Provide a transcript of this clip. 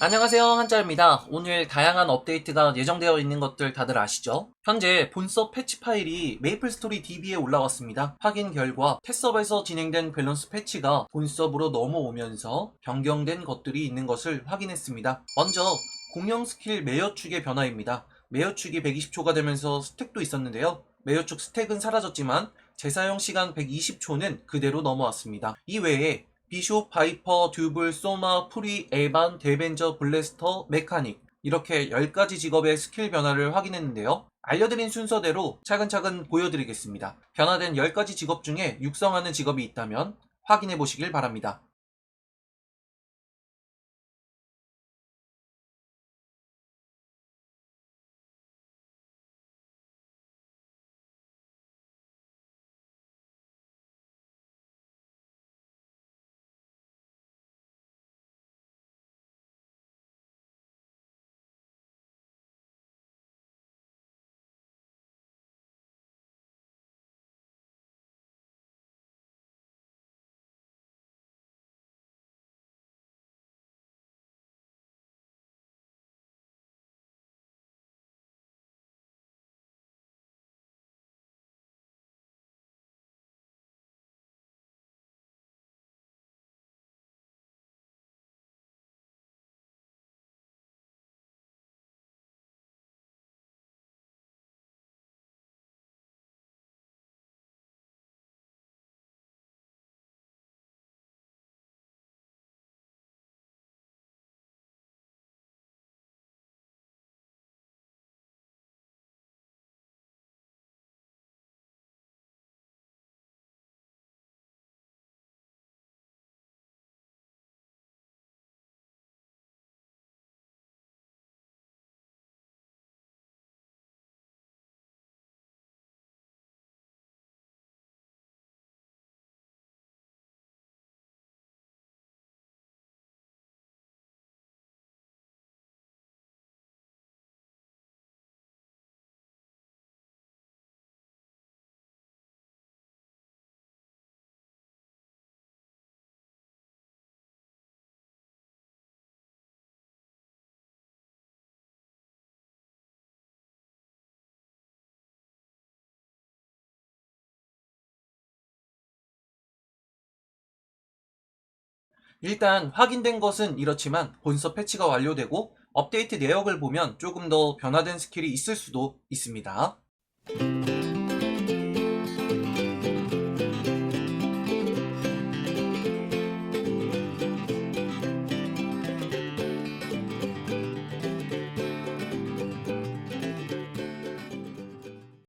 안녕하세요 한자입니다. 오늘 다양한 업데이트가 예정되어 있는 것들 다들 아시죠? 현재 본서 패치 파일이 메이플스토리 DB에 올라왔습니다. 확인 결과 테스업에서 진행된 밸런스 패치가 본서브로 넘어오면서 변경된 것들이 있는 것을 확인했습니다. 먼저 공룡 스킬 매여 축의 변화입니다. 매여 축이 120초가 되면서 스택도 있었는데요. 매여 축 스택은 사라졌지만 재사용 시간 120초는 그대로 넘어왔습니다. 이 외에 비숍, 바이퍼, 듀블, 소마, 프리, 에반, 데벤저, 블래스터, 메카닉 이렇게 10가지 직업의 스킬 변화를 확인했는데요. 알려드린 순서대로 차근차근 보여드리겠습니다. 변화된 10가지 직업 중에 육성하는 직업이 있다면 확인해 보시길 바랍니다. 일단 확인된 것은 이렇지만 본서 패치가 완료되고 업데이트 내역을 보면 조금 더 변화된 스킬이 있을 수도 있습니다.